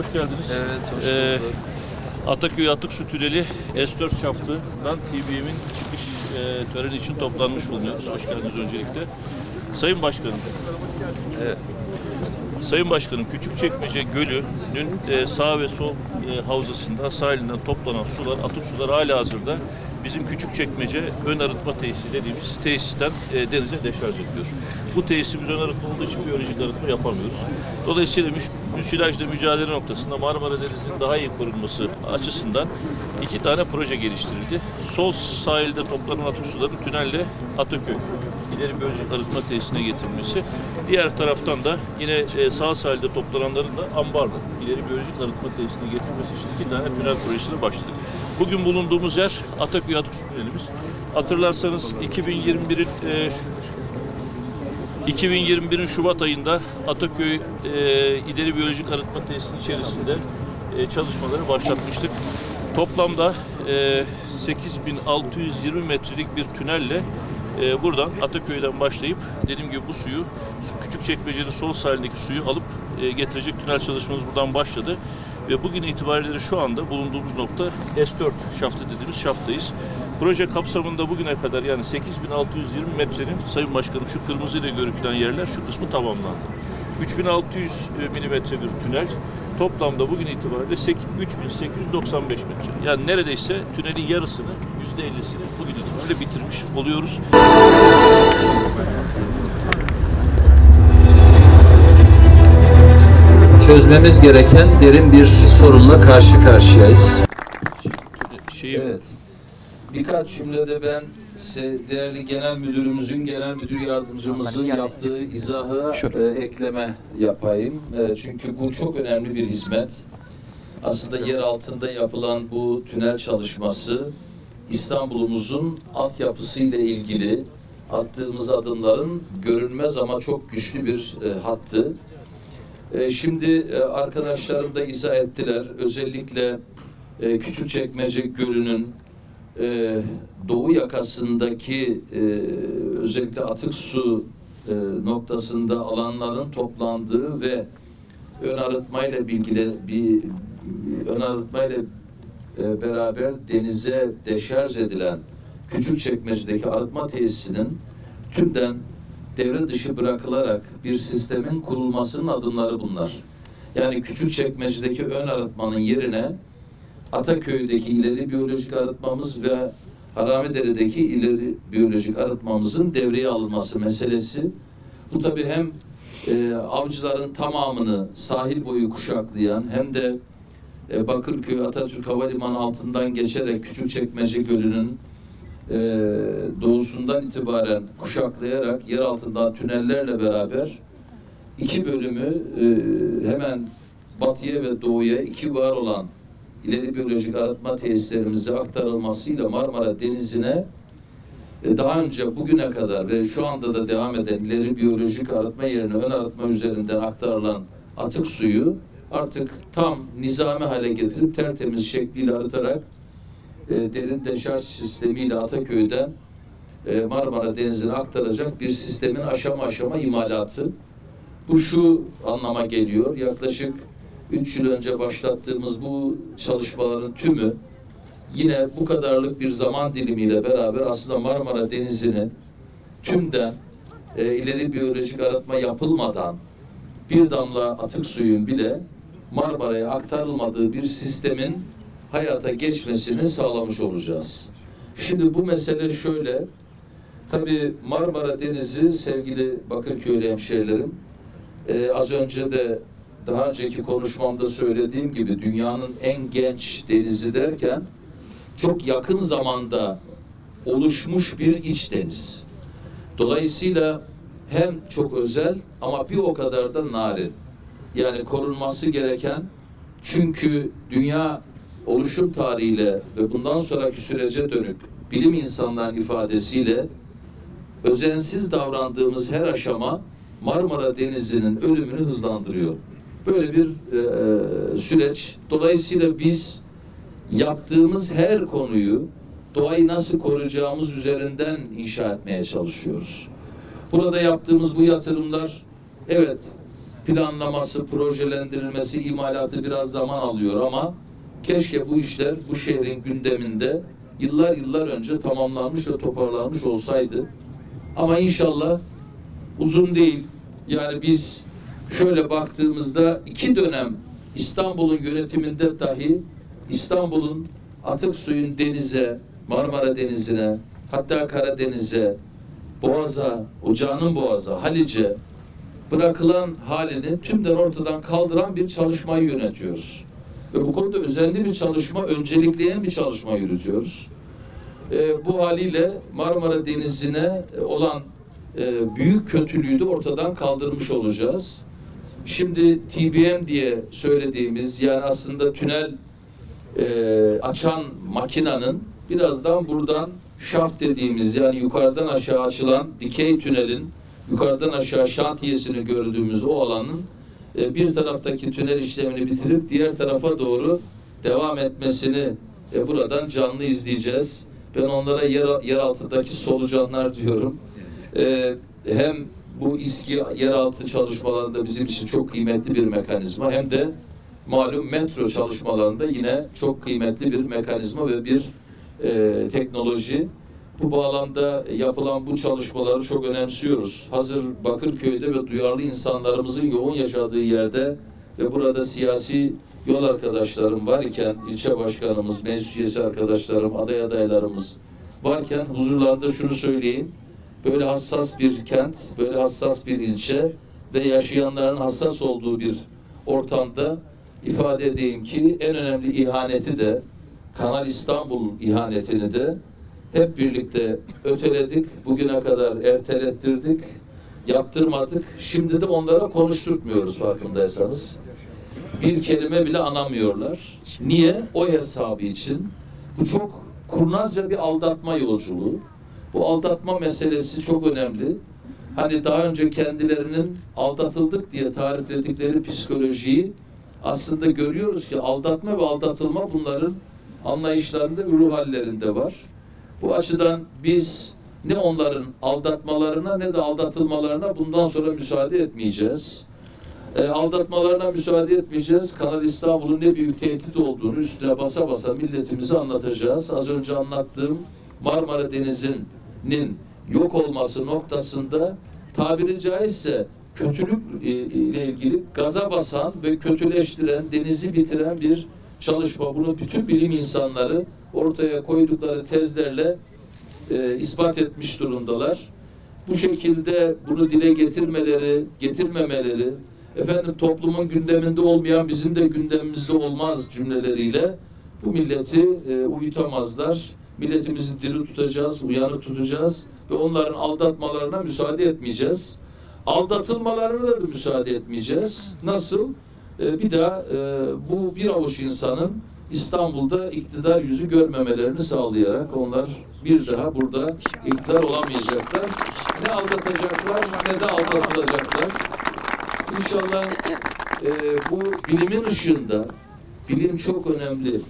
hoş geldiniz. Evet, hoş Ee, bulduk. Ataköy Atık Su Tüneli S4 şaftından TBM'in çıkış e, töreni için toplanmış bulunuyoruz. Hoş geldiniz öncelikle. Sayın Başkanım, Evet. Sayın Başkanım Küçükçekmece Gölü'nün e, sağ ve sol e, havzasında sahilinden toplanan sular, atık sular hala hazırda bizim Küçükçekmece ön arıtma tesisi dediğimiz tesisten e, denize deşarj ediyor. Bu tesisimiz ön arıtma olduğu için biyolojik arıtma yapamıyoruz. Dolayısıyla müsilajla mücadele noktasında Marmara Denizi'nin daha iyi korunması açısından iki tane proje geliştirildi. Sol sahilde toplanan atık suların tünelle Ataköy ileri biyolojik arıtma tesisine getirilmesi. Diğer taraftan da yine e, sağ sahilde toplananların da ambarlı ileri biyolojik arıtma tesisine getirilmesi için iki tane tünel projesine başladık. Bugün bulunduğumuz yer Ataköy Atık Su Tünelimiz. Hatırlarsanız 2021'in e, şu- 2021'in Şubat ayında Ataköy e, İleri Biyolojik Arıtma Tesisinin içerisinde e, çalışmaları başlatmıştık. Toplamda e, 8620 metrelik bir tünelle e, buradan Ataköy'den başlayıp dediğim gibi bu suyu Küçükçekmece'nin sol sahilindeki suyu alıp e, getirecek tünel çalışmamız buradan başladı. Ve bugün itibariyle şu anda bulunduğumuz nokta S4 şaftı dediğimiz şaftayız. Proje kapsamında bugüne kadar yani 8620 metrenin Sayın Başkanım şu kırmızı ile görüntülen yerler şu kısmı tamamlandı. 3600 milimetre bir tünel. Toplamda bugün itibariyle 8 3895 metre. Yani neredeyse tünelin yarısını %50'sini bugün itibariyle bitirmiş oluyoruz. Çözmemiz gereken derin bir sorunla karşı karşıyayız. Şeyi, Evet. Birkaç cümlede ben size değerli genel müdürümüzün, genel müdür yardımcımızın yaptığı izahı e, ekleme yapayım. E, çünkü bu çok önemli bir hizmet. Aslında yer altında yapılan bu tünel çalışması İstanbul'umuzun altyapısıyla ilgili attığımız adımların görünmez ama çok güçlü bir e, hattı. E, şimdi e, arkadaşlarım da izah ettiler. Özellikle e, Küçükçekmece Gölü'nün e, doğu yakasındaki e, özellikle atık su e, noktasında alanların toplandığı ve ön arıtmayla bilgili bir ön arıtmayla e, beraber denize deşarj edilen Küçükçekmece'deki arıtma tesisinin tümden devre dışı bırakılarak bir sistemin kurulmasının adımları bunlar. Yani Küçükçekmece'deki ön arıtmanın yerine Ataköy'deki ileri biyolojik arıtmamız ve Haramidere'deki ileri biyolojik arıtmamızın devreye alınması meselesi. Bu tabii hem e, avcıların tamamını sahil boyu kuşaklayan hem de e, Bakırköy Atatürk Havalimanı altından geçerek Küçükçekmece Gölü'nün e, doğusundan itibaren kuşaklayarak yer altında tünellerle beraber iki bölümü e, hemen batıya ve doğuya iki var olan ileri biyolojik arıtma tesislerimize aktarılmasıyla Marmara Denizi'ne daha önce bugüne kadar ve şu anda da devam eden ileri biyolojik arıtma yerine ön arıtma üzerinden aktarılan atık suyu artık tam nizami hale getirip tertemiz şekliyle arıtarak e, derin deşarj sistemiyle Ataköy'den e, Marmara Denizi'ne aktaracak bir sistemin aşama aşama imalatı. Bu şu anlama geliyor. Yaklaşık 3 yıl önce başlattığımız bu çalışmaların tümü yine bu kadarlık bir zaman dilimiyle beraber aslında Marmara Denizi'nin tümden e, ileri biyolojik arıtma yapılmadan bir damla atık suyun bile Marmara'ya aktarılmadığı bir sistemin hayata geçmesini sağlamış olacağız. Şimdi bu mesele şöyle. Tabii Marmara Denizi sevgili Bakırköylü hemşehrilerim e, az önce de daha önceki konuşmamda söylediğim gibi dünyanın en genç denizi derken çok yakın zamanda oluşmuş bir iç deniz. Dolayısıyla hem çok özel ama bir o kadar da narin. Yani korunması gereken çünkü dünya oluşum tarihiyle ve bundan sonraki sürece dönük bilim insanların ifadesiyle özensiz davrandığımız her aşama Marmara Denizi'nin ölümünü hızlandırıyor. Böyle bir e, süreç. Dolayısıyla biz yaptığımız her konuyu doğayı nasıl koruyacağımız üzerinden inşa etmeye çalışıyoruz. Burada yaptığımız bu yatırımlar evet planlaması, projelendirilmesi, imalatı biraz zaman alıyor ama keşke bu işler bu şehrin gündeminde yıllar yıllar önce tamamlanmış ve toparlanmış olsaydı. Ama inşallah uzun değil. Yani biz şöyle baktığımızda iki dönem İstanbul'un yönetiminde dahi İstanbul'un atık suyun denize, Marmara Denizi'ne, hatta Karadeniz'e, Boğaz'a, Ocağı'nın Boğaz'a, Halice bırakılan halini tümden ortadan kaldıran bir çalışmayı yönetiyoruz. Ve bu konuda özenli bir çalışma, öncelikleyen bir çalışma yürütüyoruz. Ee, bu haliyle Marmara Denizi'ne olan e, büyük kötülüğü de ortadan kaldırmış olacağız. Şimdi TBM diye söylediğimiz yani aslında tünel e, açan makinanın birazdan buradan şaft dediğimiz yani yukarıdan aşağı açılan dikey tünelin yukarıdan aşağı şantiyesini gördüğümüz o alanın e, bir taraftaki tünel işlemini bitirip diğer tarafa doğru devam etmesini e, buradan canlı izleyeceğiz. Ben onlara yer, yer altındaki solucanlar diyorum. E, hem bu İSKİ yeraltı çalışmalarında bizim için çok kıymetli bir mekanizma hem de malum metro çalışmalarında yine çok kıymetli bir mekanizma ve bir e, teknoloji. Bu bağlamda yapılan bu çalışmaları çok önemsiyoruz. Hazır Bakırköy'de ve duyarlı insanlarımızın yoğun yaşadığı yerde ve burada siyasi yol arkadaşlarım var ilçe başkanımız, meclis üyesi arkadaşlarım, aday adaylarımız varken huzurlarında şunu söyleyeyim. Böyle hassas bir kent, böyle hassas bir ilçe ve yaşayanların hassas olduğu bir ortamda ifade edeyim ki en önemli ihaneti de Kanal İstanbul ihanetini de hep birlikte öteledik. Bugüne kadar ertelettirdik. Yaptırmadık. Şimdi de onlara konuşturtmuyoruz farkındaysanız. Bir kelime bile anamıyorlar. Niye? O hesabı için. Bu çok kurnazca bir aldatma yolculuğu. Bu aldatma meselesi çok önemli. Hani daha önce kendilerinin aldatıldık diye tarifledikleri psikolojiyi aslında görüyoruz ki aldatma ve aldatılma bunların anlayışlarında, ruh hallerinde var. Bu açıdan biz ne onların aldatmalarına ne de aldatılmalarına bundan sonra müsaade etmeyeceğiz. E, aldatmalarına müsaade etmeyeceğiz. Kanal İstanbul'un ne büyük tehdit olduğunu üstüne basa basa milletimize anlatacağız. Az önce anlattığım Marmara Denizi'nin yok olması noktasında tabiri caizse kötülük e, ilgili gaza basan ve kötüleştiren, denizi bitiren bir çalışma. Bunu bütün bilim insanları ortaya koydukları tezlerle e, ispat etmiş durumdalar. Bu şekilde bunu dile getirmeleri, getirmemeleri, efendim toplumun gündeminde olmayan bizim de gündemimizde olmaz cümleleriyle bu milleti e, uyutamazlar. Milletimizi diri tutacağız, uyanık tutacağız ve onların aldatmalarına müsaade etmeyeceğiz. Aldatılmalarına da müsaade etmeyeceğiz. Nasıl? E, bir daha e, bu bir avuç insanın İstanbul'da iktidar yüzü görmemelerini sağlayarak onlar bir daha burada iktidar olamayacaklar. Ne aldatacaklar ne de aldatılacaklar. İnşallah e, bu bilimin ışığında, bilim çok önemli.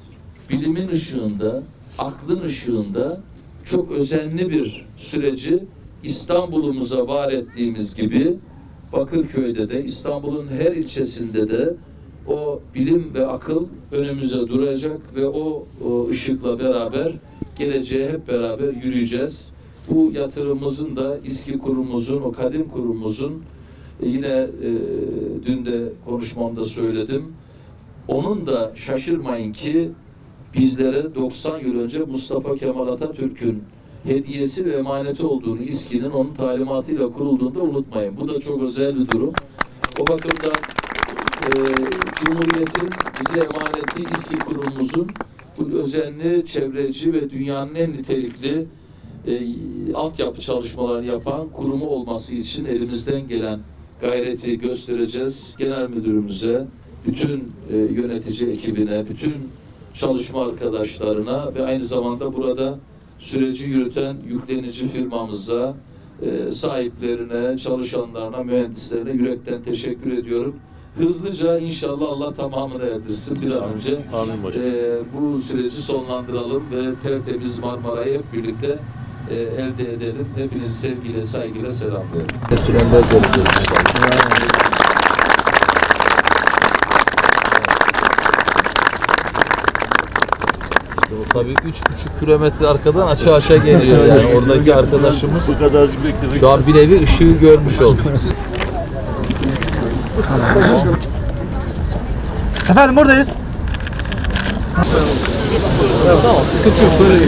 Bilimin ışığında, aklın ışığında çok özenli bir süreci İstanbul'umuza var ettiğimiz gibi Bakırköy'de de İstanbul'un her ilçesinde de o bilim ve akıl önümüze duracak ve o, o ışıkla beraber geleceğe hep beraber yürüyeceğiz. Bu yatırımımızın da İSKİ kurumumuzun, o kadim kurumumuzun e, yine e, dün de konuşmamda söyledim. Onun da şaşırmayın ki bizlere 90 yıl önce Mustafa Kemal Atatürk'ün hediyesi ve emaneti olduğunu İSKİ'nin onun talimatıyla kurulduğunda unutmayın. Bu da çok özel bir durum. O bakımdan e, Cumhuriyet'in bize emaneti İSKİ kurumumuzun bu özenli, çevreci ve dünyanın en nitelikli e, altyapı çalışmalarını yapan kurumu olması için elimizden gelen gayreti göstereceğiz. Genel müdürümüze, bütün e, yönetici ekibine, bütün çalışma arkadaşlarına ve aynı zamanda burada süreci yürüten yüklenici firmamıza, e, sahiplerine, çalışanlarına, mühendislerine yürekten teşekkür ediyorum. Hızlıca inşallah Allah tamamını erdirsin bir an önce. E, bu süreci sonlandıralım ve tertemiz Marmara'yı hep birlikte e, elde edelim. Hepinizi sevgiyle, saygıyla selamlıyorum. Tabii üç buçuk kilometre arkadan aşağı aşağı geliyor yani oradaki arkadaşımız Bu beklemek şu an bir nevi ışığı görmüş oldu. Efendim buradayız. Tamam sıkıntı yok böyle.